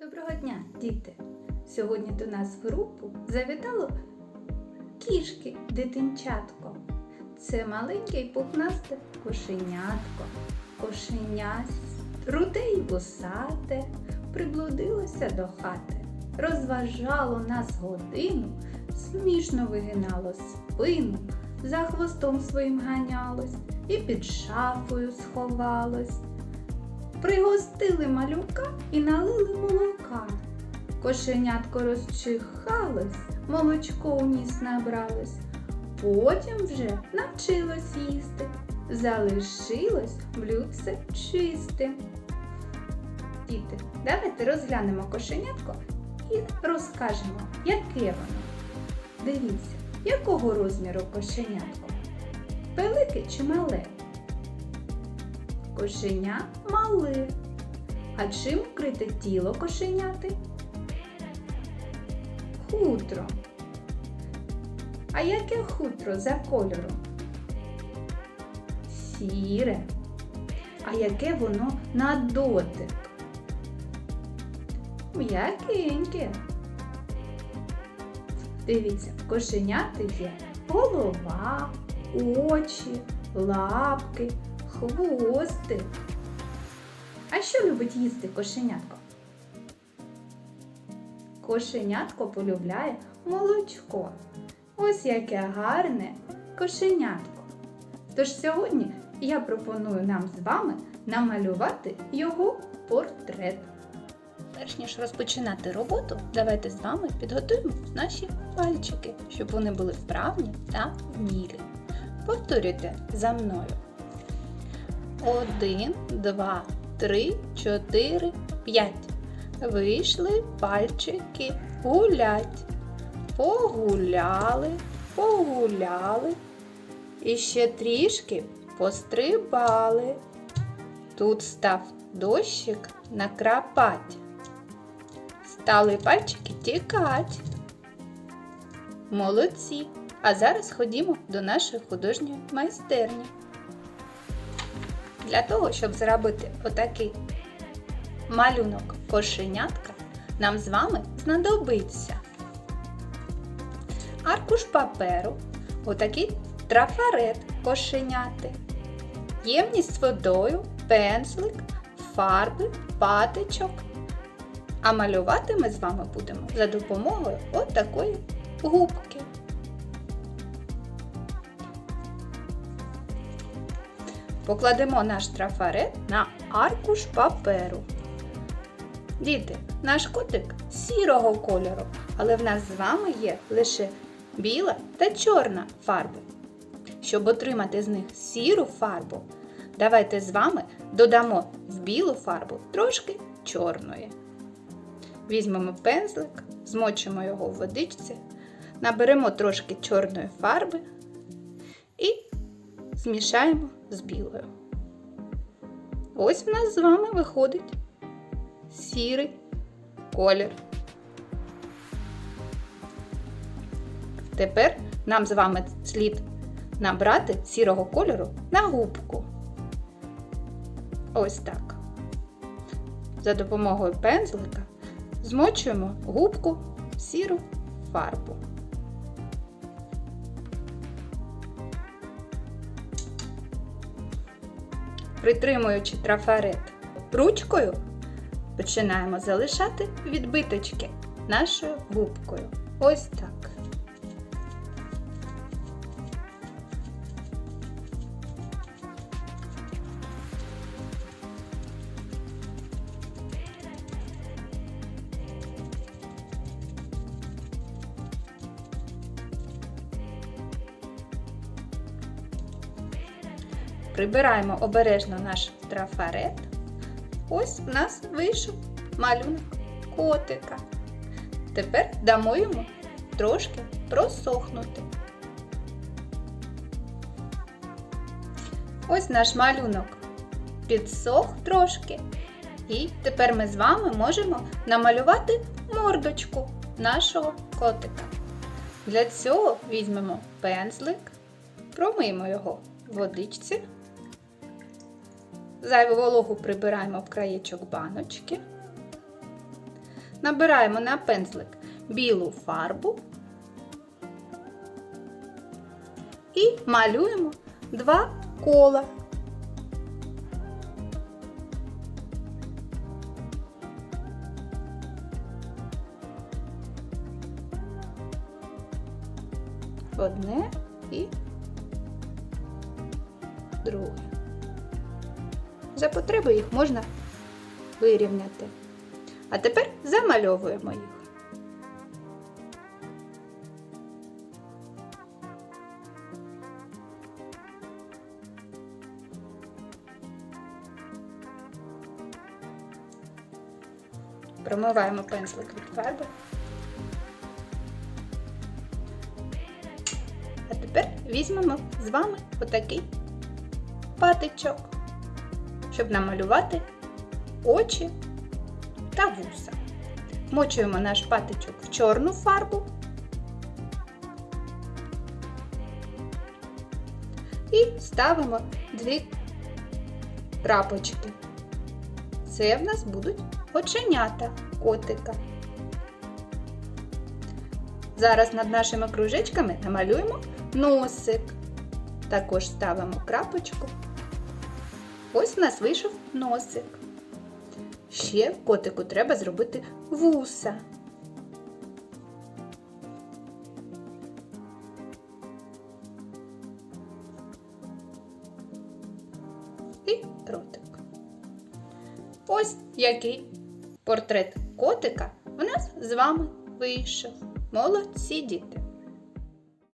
Доброго дня, діти! Сьогодні до нас в групу завітало кішки дитинчатко. Це маленьке й пухнасте кошенятко. Кошеня руде й вусате приблудилося до хати. Розважало нас годину, смішно вигинало спину, за хвостом своїм ганялось і під шафою сховалось. Пригостили малюка і налили молока. Кошенятко розчихалось, молочко у ніс набралось. Потім вже навчилось їсти. Залишилось блюдце чисте. Діти, давайте розглянемо кошенятко і розкажемо, яке воно. Дивіться, якого розміру кошенятко? Велике чи мале? Кошеня мале. А чим вкрите тіло кошеняти? Хутро. А яке хутро за кольором? Сіре. А яке воно на дотик? М'якеньке. Дивіться, кошеняти є голова, очі, лапки, хвостик. А що любить їсти кошенятко? Кошенятко полюбляє молочко. Ось яке гарне кошенятко. Тож сьогодні я пропоную нам з вами намалювати його портрет. Перш ніж розпочинати роботу, давайте з вами підготуємо наші пальчики, щоб вони були вправні та вмілі. Повторюйте за мною. Один, два, три, чотири, п'ять. Вийшли пальчики гулять. Погуляли, погуляли. І ще трішки пострибали. Тут став дощик накрапать. Стали пальчики тікать. Молодці. А зараз ходімо до нашої художньої майстерні. Для того, щоб зробити отакий малюнок кошенятка, нам з вами знадобиться аркуш паперу, отакий трафарет кошеняти, ємність з водою, пензлик, фарби, патичок. А малювати ми з вами будемо за допомогою отакої губки. Покладемо наш трафарет на аркуш паперу. Діти, наш котик сірого кольору, але в нас з вами є лише біла та чорна фарби. Щоб отримати з них сіру фарбу, давайте з вами додамо в білу фарбу трошки чорної. Візьмемо пензлик, змочимо його в водичці, наберемо трошки чорної фарби і змішаємо з білою. Ось в нас з вами виходить сірий колір. Тепер нам з вами слід набрати сірого кольору на губку. Ось так. За допомогою пензлика змочуємо губку в сіру фарбу. Притримуючи трафарет ручкою, починаємо залишати відбиточки нашою губкою. Ось так. Прибираємо обережно наш трафарет. Ось в нас вийшов малюнок котика. Тепер дамо йому трошки просохнути. Ось наш малюнок підсох трошки. І тепер ми з вами можемо намалювати мордочку нашого котика. Для цього візьмемо пензлик, промиємо його в водичці. Зайву вологу прибираємо в краєчок баночки. набираємо на пензлик білу фарбу і малюємо два кола. Одне і друге. За потреби їх можна вирівняти. А тепер замальовуємо їх. Промиваємо пензлик від фарби. А тепер візьмемо з вами отакий патичок, щоб намалювати очі та вуса. Мочуємо наш патичок в чорну фарбу і ставимо дві крапочки. Це в нас будуть оченята котика. Зараз над нашими кружечками намалюємо носик. Також ставимо крапочку. Ось у нас вийшов носик. Ще котику треба зробити вуса. І ротик. Ось який портрет котика у нас з вами вийшов. Молодці діти!